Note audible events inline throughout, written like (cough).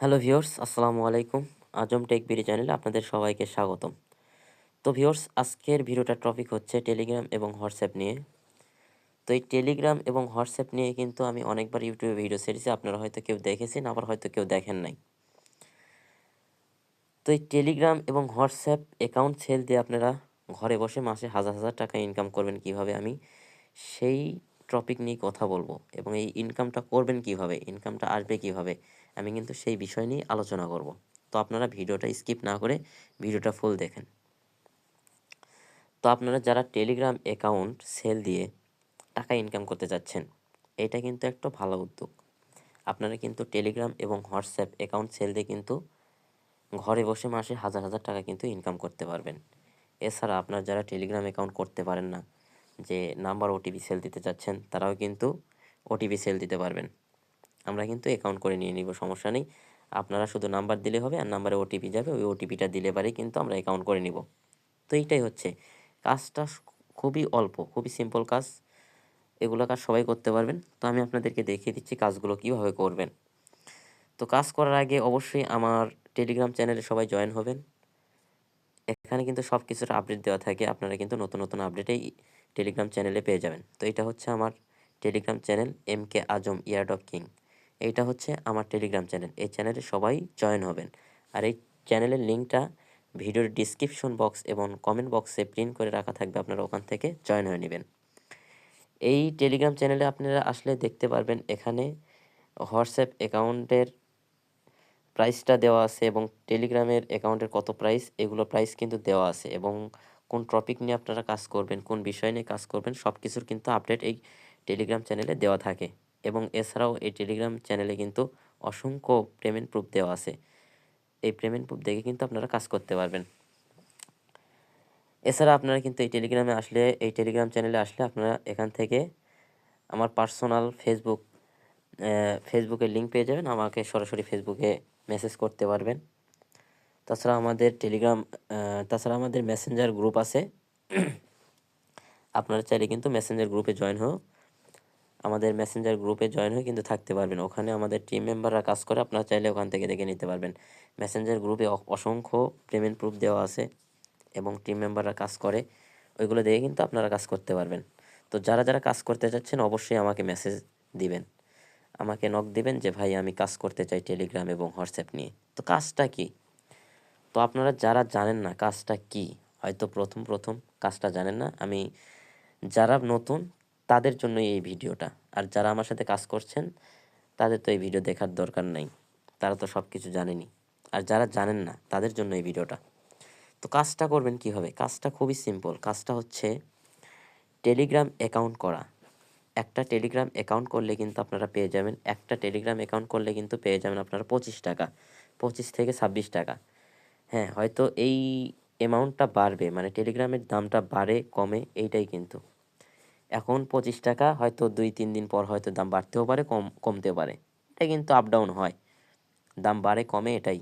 Hello viewers, আসসালামু আলাইকুম। আজম tech BD চ্যানেলে আপনাদের সবাইকে স্বাগতম। তো ভিউয়ার্স, আজকের ভিডিওটার টপিক হচ্ছে টেলিগ্রাম এবং হোয়াটসঅ্যাপ নিয়ে। তো এই টেলিগ্রাম এবং হোয়াটসঅ্যাপ নিয়ে কিন্তু আমি অনেকবার ইউটিউবে ভিডিও ছেড়েছি, আপনারা হয়তো কেউ দেখেছেন, আবার হয়তো কেউ দেখেন নাই। তো এই টেলিগ্রাম এবং হোয়াটসঅ্যাপ অ্যাকাউন্ট সেল দিয়ে আপনারা ঘরে বসে মাসে হাজার হাজার টাকা ইনকাম করবেন কীভাবে আমি, সেই টপিক নিয়ে কথা বলব। এবং এই ইনকামটা করবেন কীভাবে ইনকামটা আসবে কীভাবে আমি কিন্তু সেই বিষয় নিয়ে আলোচনা করব। তো আপনারা ভিডিওটা স্কিপ না করে ভিডিওটা ফুল দেখেন। তো আপনারা যারা টেলিগ্রাম অ্যাকাউন্ট সেল দিয়ে টাকা ইনকাম করতে যাচ্ছেন, এটা কিন্তু একটা ভালো উদ্যোগ। আপনারা কিন্তু টেলিগ্রাম এবং হোয়াটসঅ্যাপ অ্যাকাউন্ট সেল দিয়ে কিন্তু ঘরে বসে মাসে হাজার হাজার টাকা কিন্তু ইনকাম করতে পারবেন। এছাড়া আপনার যারা টেলিগ্রাম অ্যাকাউন্ট করতে পারেন না, যে নাম্বার ওটিপি সেল দিতে চাচ্ছেন তারাও কিন্তু ওটিপি সেল দিতে পারবেন। আমরা কিন্তু অ্যাকাউন্ট করে নিয়ে নিব, সমস্যা নেই। আপনারা শুধু নাম্বার দিলে হবে আর নাম্বারে ওটিপি যাবে, ওই ওটিপিটা দিলে পারে কিন্তু আমরা অ্যাকাউন্ট করে নিব। তো এইটাই হচ্ছে। কাজটা খুবই অল্প, খুবই সিম্পল কাজ। এগুলো কাজ সবাই করতে পারবেন। তো আমি আপনাদেরকে দেখিয়ে দিচ্ছি কাজগুলো কীভাবে করবেন। তো কাজ করার আগে অবশ্যই আমার টেলিগ্রাম চ্যানেলে সবাই জয়েন হবেন। এখানে কিন্তু সব কিছুর আপডেট দেওয়া থাকে। আপনারা কিন্তু নতুন নতুন আপডেটেই টেলিগ্রাম চ্যানেলে পেয়ে যাবেন। তো এটা হচ্ছে আমার Telegram channel M K Azam yard of king এইটা হচ্ছে আমার টেলিগ্রাম চ্যানেল এই চ্যানেলে সবাই জয়েন হবেন। আর এই চ্যানেলের লিঙ্কটা ভিডিওর ডিসক্রিপশন বক্স এবং কমেন্ট বক্সে প্রিন্ট করে রাখা থাকবে, আপনারা ওখান থেকে জয়েন হয়ে নেবেন। এই টেলিগ্রাম চ্যানেলে আপনারা আসলে দেখতে পারবেন এখানে হোয়াটসঅ্যাপ অ্যাকাউন্টের প্রাইসটা দেওয়া আছে এবং টেলিগ্রামের অ্যাকাউন্টের কত প্রাইস এগুলো প্রাইস কিন্তু দেওয়া আছে এবং কোন টপিক নিয়ে আপনারা কাজ করবেন, কোন বিষয় নিয়ে কাজ করবেন সব কিছুর কিন্তু আপডেট এই টেলিগ্রাম চ্যানেলে দেওয়া থাকে। এবং এছাড়াও এই টেলিগ্রাম চ্যানেলে কিন্তু অসংখ্য পেমেন্ট প্রুফ দেওয়া আছে। এই পেমেন্ট প্রুফ দেখে কিন্তু আপনারা কাজ করতে পারবেন। এছাড়া আপনারা কিন্তু এই টেলিগ্রামে আসলে, এই টেলিগ্রাম চ্যানেলে আসলে আপনারা এখান থেকে আমার পার্সোনাল ফেসবুক ফেসবুকের লিঙ্ক পেয়ে যাবেন। আমাকে সরাসরি ফেসবুকে মেসেজ করতে পারবেন। তাছাড়া আমাদের টেলিগ্রাম তাছাড়া আমাদের মেসেঞ্জার গ্রুপ আছে। আপনারা চাইলে কিন্তু মেসেঞ্জার গ্রুপে জয়েন হয়ে আমাদের মেসেঞ্জার গ্রুপে জয়েন হয়ে কিন্তু থাকতে পারবেন। ওখানে আমাদের টিম মেম্বাররা কাজ করে, আপনারা চাইলে ওখান থেকে দেখে নিতে পারবেন। মেসেঞ্জার গ্রুপে অসংখ্য পেমেন্ট প্রুফ দেওয়া আছে এবং টিম মেম্বাররা কাজ করে, ওইগুলো দেখে কিন্তু আপনারা কাজ করতে পারবেন। তো যারা যারা কাজ করতে চাচ্ছেন, অবশ্যই আমাকে মেসেজ দিবেন। আমাকে নক দিবেন যে, ভাই, আমি কাজ করতে চাই টেলিগ্রাম এবং হোয়াটসঅ্যাপ নিয়ে। তো কাজটা কি? তো আপনারা যারা জানেন না কাজটা কি, হয়তো প্রথম প্রথম কাজটা জানেন না। আমি, যারা নতুন তাদের জন্য এই ভিডিওটা। আর যারা আমার সাথে কাজ করছেন, তাদের তো এই ভিডিও দেখার দরকার নাই। তারা তো সব কিছু জানেনি। আর যারা জানেন না, তাদের জন্য এই ভিডিওটা। তো কাজটা করবেন কীভাবে? কাজটা খুবই সিম্পল কাজটা হচ্ছে টেলিগ্রাম অ্যাকাউন্ট করা। একটা টেলিগ্রাম অ্যাকাউন্ট করলে কিন্তু আপনারা পেয়ে যাবেন। একটা টেলিগ্রাম অ্যাকাউন্ট করলে কিন্তু পেয়ে যাবেন আপনারা পঁচিশ টাকা। পঁচিশ থেকে ছাব্বিশ টাকা। হ্যাঁ হয়তো এই অ্যামাউন্টটা বাড়বে। মানে টেলিগ্রামের দামটা বাড়ে, কমে, এইটাই কিন্তু। এখন পঁচিশ টাকা, হয়তো দুই, তিন দিন পর হয়তো দাম বাড়তেও পারে, কম, কমতেও পারে। এটা কিন্তু আপ ডাউন হয়। দাম বাড়ে, কমে এটাই।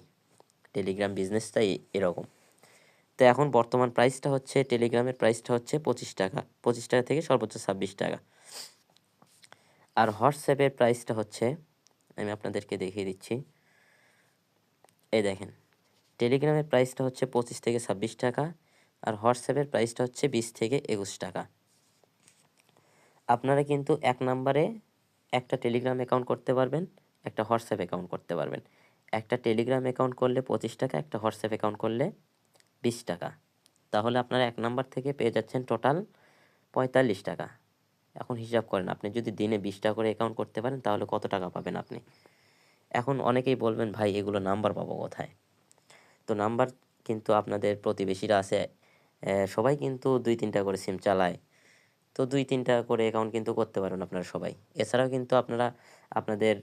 টেলিগ্রাম বিজনেসটাই এরকম। তো এখন বর্তমান প্রাইসটা হচ্ছে টেলিগ্রামের প্রাইসটা হচ্ছে পঁচিশ টাকা। পঁচিশ টাকা থেকে সর্বোচ্চ ছাব্বিশ টাকা। আর হোয়াটসঅ্যাপের প্রাইসটা হচ্ছে, আমি আপনাদেরকে দেখিয়ে দিচ্ছি। এই দেখেন টেলিগ্রামের প্রাইসটা হচ্ছে পঁচিশ থেকে ছাব্বিশ টাকা, আর হোয়াটসঅ্যাপের প্রাইসটা হচ্ছে বিশ থেকে একুশ টাকা। আপনারা কিন্তু এক নাম্বারে একটা টেলিগ্রাম অ্যাকাউন্ট করতে পারবেন, একটা হোয়াটসঅ্যাপ অ্যাকাউন্ট করতে পারবেন। একটা টেলিগ্রাম অ্যাকাউন্ট করলে পঁচিশ টাকা, একটা হোয়াটসঅ্যাপ অ্যাকাউন্ট করলে বিশ টাকা। তাহলে আপনারা এক নাম্বার থেকে পেয়ে যাচ্ছেন টোটাল পঁয়তাল্লিশ টাকা। এখন হিসাব করেন, আপনি যদি দিনে বিশ টাকা করে অ্যাকাউন্ট করতে পারেন, তাহলে কত টাকা পাবেন আপনি? এখন অনেকেই বলবেন, ভাই, এগুলো নাম্বার পাবো কোথায়? তো নাম্বার কিন্তু আপনাদের প্রতিবেশীরা আছে সবাই কিন্তু দুই তিনটা করে সিম চালায়। তো দুই তিনটা করে অ্যাকাউন্ট কিন্তু করতে পারেন আপনারা সবাই। এছাড়াও কিন্তু আপনারা, আপনাদের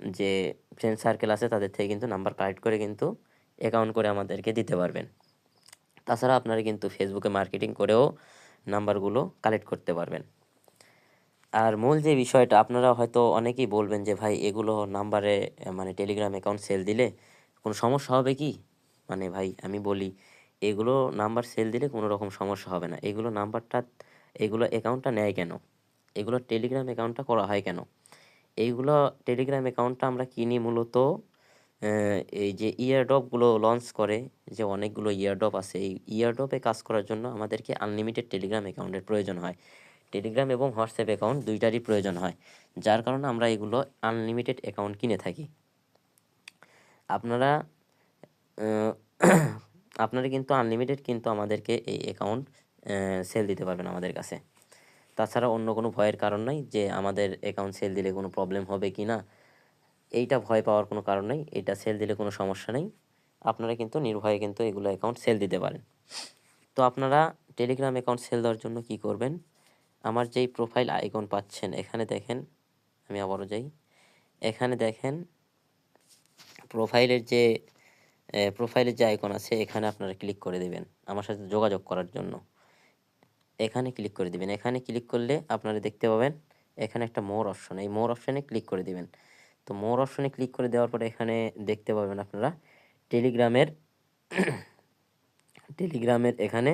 যে ফ্রেন্ড সার্কেল আছে তাদের থেকে কিন্তু নাম্বার কালেক্ট করে কিন্তু অ্যাকাউন্ট করে আমাদেরকে দিতে পারবেন। তাছাড়া আপনারা কিন্তু ফেসবুকে মার্কেটিং করেও নাম্বারগুলো কালেক্ট করতে পারবেন। আর মূল যে বিষয়টা, আপনারা হয়তো অনেকেই বলবেন যে, ভাই, এগুলো নাম্বারে মানে টেলিগ্রাম অ্যাকাউন্ট সেল দিলে কোনো সমস্যা হবে কি? মানে ভাই, আমি বলি, এগুলো নাম্বার সেল দিলে কোনো রকম সমস্যা হবে না। এগুলো নাম্বারটা এগুলো অ্যাকাউন্টটা নেয় কেন? এগুলো টেলিগ্রাম অ্যাকাউন্টটা করা হয় কেন? এইগুলো টেলিগ্রাম অ্যাকাউন্টটা আমরা কিনি মূলত এই যে ইয়ারড্রপগুলো লঞ্চ করে, যে অনেকগুলো ইয়ারড্রপ আছে, এই ইয়ারড্রপে কাজ করার জন্য আমাদেরকে আনলিমিটেড টেলিগ্রাম অ্যাকাউন্টের প্রয়োজন হয়। টেলিগ্রাম এবং হোয়াটসঅ্যাপ অ্যাকাউন্ট দুইটারই প্রয়োজন হয়, যার কারণে আমরা এগুলো আনলিমিটেড অ্যাকাউন্ট কিনে থাকি। আপনারা (coughs) আপনারা কিন্তু আনলিমিটেড কিন্তু আমাদেরকে এই অ্যাকাউন্ট সেল দিতে পারবেন আমাদের কাছে। তাছাড়া অন্য কোনো ভয়ের কারণ নাই যে আমাদের অ্যাকাউন্ট সেল দিলে কোনো প্রবলেম হবে কি না। এইটা ভয় পাওয়ার কোনো কারণ নেই, এটা সেল দিলে কোনো সমস্যা নেই। আপনারা কিন্তু নির্ভয়ে কিন্তু এগুলো অ্যাকাউন্ট সেল দিতে পারেন। তো আপনারা টেলিগ্রাম অ্যাকাউন্ট সেল দেওয়ার জন্য কি করবেন? আমার যেই প্রোফাইল আইকন পাচ্ছেন, এখানে দেখেন, আমি আবারও যাই। এখানে দেখেন প্রোফাইলের যে প্রোফাইলের যে আইকন আছে, এখানে আপনারা ক্লিক করে দেবেন আমার সাথে যোগাযোগ করার জন্য। এখানে ক্লিক করে দিবেন। এখানে ক্লিক করলে আপনারা দেখতে পাবেন, এখানে একটা মোর অপশন এই মোর অপশনে ক্লিক করে দিবেন। তো মোর অপশনে ক্লিক করে দেওয়ার পরে এখানে দেখতে পাবেন আপনারা টেলিগ্রামের টেলিগ্রামের এখানে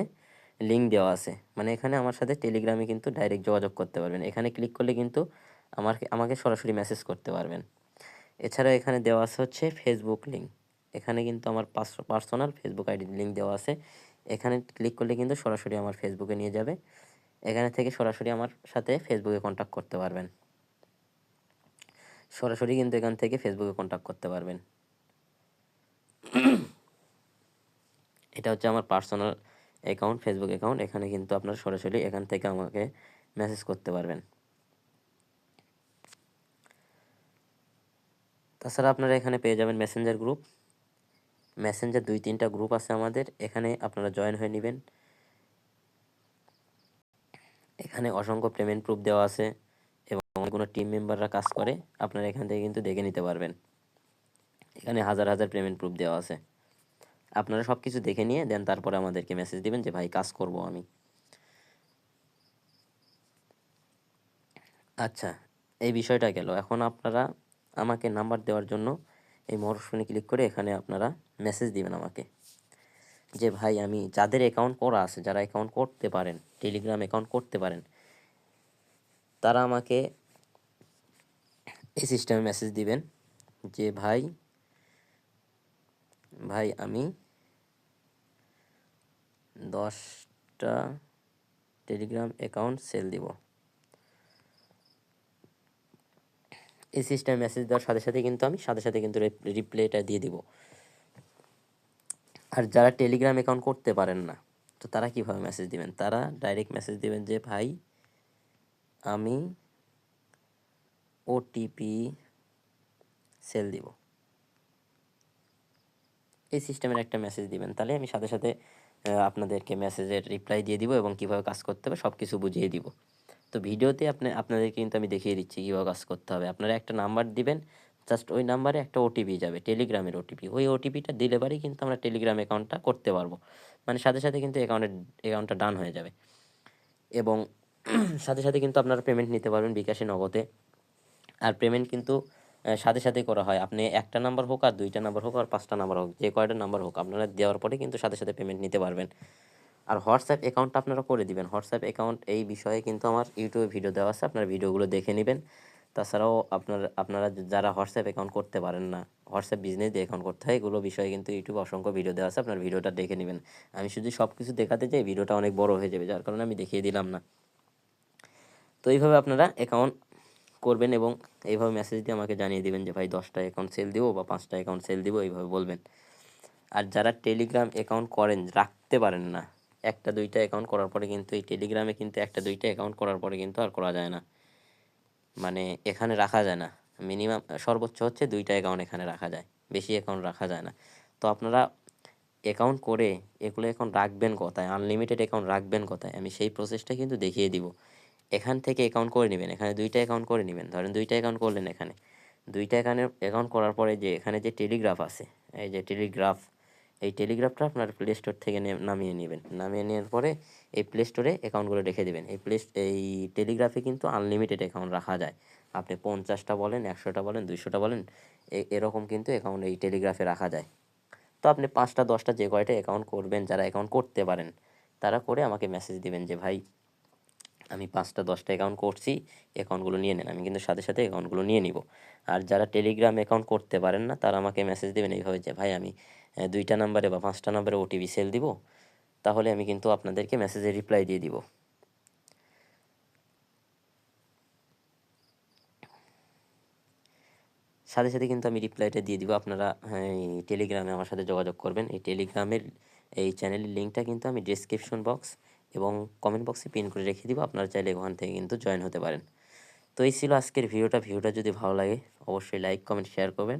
লিঙ্ক দেওয়া আছে। মানে এখানে আমার সাথে টেলিগ্রামে কিন্তু ডাইরেক্ট যোগাযোগ করতে পারবেন। এখানে ক্লিক করলে কিন্তু আমার আমাকে সরাসরি মেসেজ করতে পারবেন। এছাড়া এখানে দেওয়া আছে হচ্ছে ফেসবুক লিঙ্ক এখানে কিন্তু আমার পার্সোনাল ফেসবুক আইডি লিঙ্ক দেওয়া আছে। এখানে ক্লিক করলে কিন্তু সরাসরি আমার ফেসবুকে নিয়ে যাবে। এখানে থেকে সরাসরি আমার সাথে ফেসবুকে কন্ট্যাক্ট করতে পারবেন। সরাসরি কিন্তু এখান থেকে ফেসবুকে কন্ট্যাক্ট করতে পারবেন। এটা হচ্ছে আমার পার্সোনাল অ্যাকাউন্ট ফেসবুক অ্যাকাউন্ট এখানে কিন্তু আপনারা সরাসরি এখান থেকে আমাকে মেসেজ করতে পারবেন। তাছাড়া আপনারা এখানে পেয়ে যাবেন মেসেঞ্জার গ্রুপ মেসেঞ্জার দুই, তিনটা গ্রুপ আছে আমাদের। এখানে আপনারা জয়েন হয়ে নেবেন। এখানে অসংখ্য পেমেন্ট প্রুফ দেওয়া আছে এবং কোনো টিম মেম্বাররা কাজ করে, আপনারা এখান থেকে কিন্তু দেখে নিতে পারবেন। এখানে হাজার হাজার পেমেন্ট প্রুফ দেওয়া আছে। আপনারা সব কিছু দেখে নিয়ে দেন, তারপরে আমাদেরকে মেসেজ দিবেন যে, ভাই, কাজ করব আমি। আচ্ছা এই বিষয়টা গেল। এখন আপনারা আমাকে নাম্বার দেওয়ার জন্য এই মরশুনে ক্লিক করে এখানে আপনারা মেসেজ দিবেন আমাকে। যে, ভাই, আমি যাদের অ্যাকাউন্ট করা আছে, যারা অ্যাকাউন্ট করতে পারেন টেলিগ্রাম অ্যাকাউন্ট করতে পারেন, তারা আমাকে এই সিস্টেমে মেসেজ দিবেন যে, ভাই ভাই, আমি দশটা টেলিগ্রাম অ্যাকাউন্ট সেল দিব। এই সিস্টেমে মেসেজ দেওয়ার সাথে সাথে কিন্তু আমি, সাথে সাথে কিন্তু রিপ্লাইটা দিয়ে দিব। আর যারা টেলিগ্রাম অ্যাকাউন্ট করতে পারেন না, তো তারা কীভাবে মেসেজ দিবেন? তারা ডাইরেক্ট মেসেজ দিবেন যে, ভাই, আমি ওটিপি সেল দিব। এই সিস্টেমের একটা মেসেজ দিবেন। তাহলে আমি সাথে সাথে আপনাদেরকে মেসেজের রিপ্লাই দিয়ে দিব এবং কীভাবে কাজ করতে হবে সব কিছু বুঝিয়ে দিব। তো ভিডিওতে আপনি আপনাদেরকে কিন্তু আমি দেখিয়ে দিচ্ছি কীভাবে কাজ করতে হবে। আপনারা একটা নাম্বার দিবেন, জাস্ট ওই নাম্বারে একটা ওটিপি যাবে টেলিগ্রামের ওটিপি ওই ওটিপিটা দিলে পরেই কিন্তু আমরা টেলিগ্রাম অ্যাকাউন্টটা করতে পারব। মানে সাথে সাথে কিন্তু অ্যাকাউন্টের, অ্যাকাউন্টটা ডান হয়ে যাবে। এবং সাথে সাথে কিন্তু আপনারা পেমেন্ট নিতে পারবেন বিকাশে, নগদে। আর পেমেন্ট কিন্তু সাথে সাথে করা হয়। আপনি একটা নাম্বার হোক আর দুইটা নাম্বার হোক আর পাঁচটা নাম্বার হোক, যে কয়টা নাম্বার হোক, আপনারা দেওয়ার পরে কিন্তু সাথে সাথে পেমেন্ট নিতে পারবেন। আর হোয়াটসঅ্যাপ অ্যাকাউন্টটা আপনারা করে দিবেন। হোয়াটসঅ্যাপ অ্যাকাউন্ট এই বিষয়ে কিন্তু আমার ইউটিউবে ভিডিও দেওয়া আছে, আপনার ভিডিওগুলো দেখে নেবেন। তাছাড়াও আপনার, আপনারা যারা হোয়াটসঅ্যাপ অ্যাকাউন্ট করতে পারেন না, হোয়াটসঅ্যাপ বিজনেস দিয়ে অ্যাকাউন্ট করতে হয়, এগুলো বিষয়ে কিন্তু ইউটিউবে অসংখ্য ভিডিও দেওয়া আছে, আপনার ভিডিওটা দেখে নেবেন। আমি শুধু সব কিছু দেখাতে চাই, ভিডিওটা অনেক বড় হয়ে যাবে, যার কারণে আমি দেখিয়ে দিলাম না। তো এইভাবে আপনারা অ্যাকাউন্ট করবেন এবং এইভাবে মেসেজ দিয়ে আমাকে জানিয়ে দেবেন যে, ভাই, দশটা অ্যাকাউন্ট সেল দিব বা পাঁচটা অ্যাকাউন্ট সেল দিব, এইভাবে বলবেন। আর যারা টেলিগ্রাম অ্যাকাউন্ট করেন, রাখতে পারেন না একটা দুইটা অ্যাকাউন্ট করার পরে কিন্তু এই টেলিগ্রামে কিন্তু একটা দুইটা অ্যাকাউন্ট করার পরে কিন্তু আর করা যায় না। মানে এখানে রাখা যায় না। মিনিমাম সর্বোচ্চ হচ্ছে দুইটা অ্যাকাউন্ট এখানে রাখা যায়। বেশি অ্যাকাউন্ট রাখা যায় না। তো আপনারা অ্যাকাউন্ট করে এগুলো এখন রাখবেন কোথায়? আনলিমিটেড অ্যাকাউন্ট রাখবেন কোথায়? আমি সেই প্রসেসটা কিন্তু দেখিয়ে দিব। এখান থেকে অ্যাকাউন্ট করে নেবেন। এখানে দুইটা অ্যাকাউন্ট করে নেবেন। ধরেন দুইটা অ্যাকাউন্ট করলেন এখানে। দুইটা এখানে অ্যাকাউন্ট করার পরে যে এখানে যে টেলিগ্রাফ আছে, এই যে টেলিগ্রাফ এই টেলিগ্রাফটা আপনার প্লে স্টোর থেকে নামিয়ে নেবেন। নামিয়ে নেওয়ার পরে এই প্লে স্টোরে অ্যাকাউন্টগুলো রেখে দেবেন। এই প্লে এই টেলিগ্রাফে কিন্তু আনলিমিটেড অ্যাকাউন্ট রাখা যায়। আপনি পঞ্চাশটা বলেন, একশোটা বলেন, দুইশোটা বলেন এরকম কিন্তু অ্যাকাউন্ট এই টেলিগ্রাফে রাখা যায়। তো আপনি পাঁচটা, দশটা যে কয়টা অ্যাকাউন্ট করবেন, যারা অ্যাকাউন্ট করতে পারেন, তারা করে আমাকে মেসেজ দিবেন যে, ভাই, আমি পাঁচটা, দশটা অ্যাকাউন্ট করছি অ্যাকাউন্টগুলো নিয়ে নেন। আমি কিন্তু সাথে সাথে অ্যাকাউন্টগুলো নিয়ে নিব। আর যারা টেলিগ্রাম অ্যাকাউন্ট করতে পারেন না, তারা আমাকে মেসেজ দেবেন এইভাবে যে, ভাই, আমি দুইটা নাম্বারে বা পাঁচটা নাম্বারে ওটিপি সেল দিব। তাহলে আমি কিন্তু আপনাদেরকে মেসেজে রিপ্লাই দিয়ে দিব। সাথে সাথে কিন্তু আমি রিপ্লাইটা দিয়ে দিব। আপনারা হ্যাঁ, টেলিগ্রামে আমার সাথে যোগাযোগ করবেন। এই টেলিগ্রামের এই চ্যানেলের লিঙ্কটা কিন্তু আমি ডিসক্রিপশন বক্স এবং কমেন্ট বক্সে পিন করে রেখে দিব। আপনারা চাইলে ওখান থেকে কিন্তু জয়েন হতে পারেন। তো এই ছিল আজকের ভিডিওটা। ভিডিওটা যদি ভালো লাগে অবশ্যই লাইক কমেন্ট শেয়ার করবেন।